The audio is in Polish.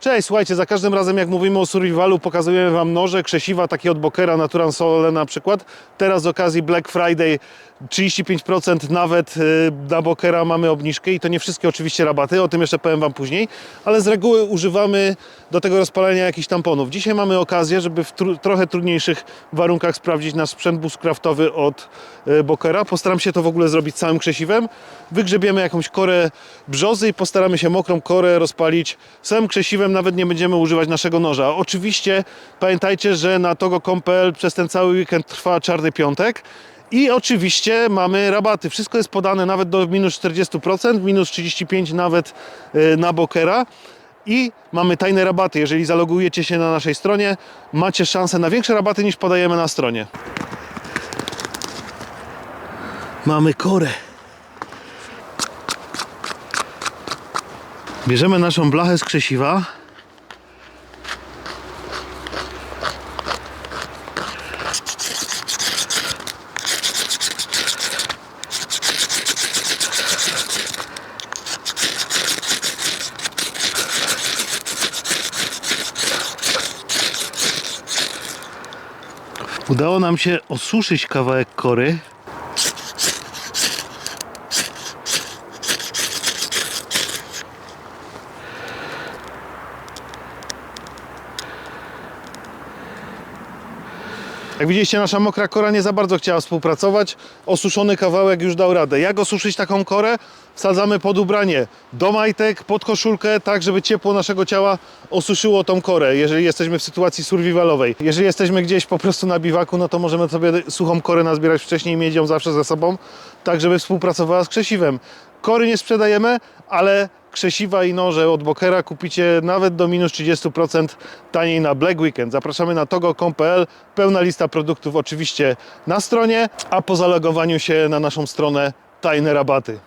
Cześć, słuchajcie, za każdym razem jak mówimy o survivalu pokazujemy Wam noże, krzesiwa, takie od Bokera, Naturan Sole na przykład. Teraz z okazji Black Friday 35% nawet y, na Bokera mamy obniżkę i to nie wszystkie oczywiście rabaty, o tym jeszcze powiem Wam później, ale z reguły używamy do tego rozpalania jakichś tamponów. Dzisiaj mamy okazję, żeby w trochę trudniejszych warunkach sprawdzić nasz sprzęt bushcraftowy od y, Bokera. Postaram się to w ogóle zrobić całym krzesiwem. Wygrzebiemy jakąś korę brzozy i postaramy się mokrą korę rozpalić samym krzesiwem, nawet nie będziemy używać naszego noża. Oczywiście pamiętajcie, że na togo.com.pl przez ten cały weekend trwa czarny piątek. I oczywiście mamy rabaty. Wszystko jest podane nawet do minus 40%, minus 35% nawet y, na Bokera. I mamy tajne rabaty. Jeżeli zalogujecie się na naszej stronie, macie szansę na większe rabaty niż podajemy na stronie. Mamy korę. Bierzemy naszą blachę z krzesiwa. Udało nam się osuszyć kawałek kory. Jak widzieliście, nasza mokra kora nie za bardzo chciała współpracować. Osuszony kawałek już dał radę. Jak osuszyć taką korę? Wsadzamy pod ubranie do majtek, pod koszulkę, tak żeby ciepło naszego ciała osuszyło tą korę, jeżeli jesteśmy w sytuacji survivalowej. Jeżeli jesteśmy gdzieś po prostu na biwaku, no to możemy sobie suchą korę nazbierać wcześniej i mieć ją zawsze ze sobą, tak żeby współpracowała z krzesiwem. Kory nie sprzedajemy, ale krzesiwa i noże od Bokera kupicie nawet do minus 30% taniej na Black Weekend. Zapraszamy na togo.com.pl. Pełna lista produktów oczywiście na stronie, a po zalogowaniu się na naszą stronę tajne rabaty.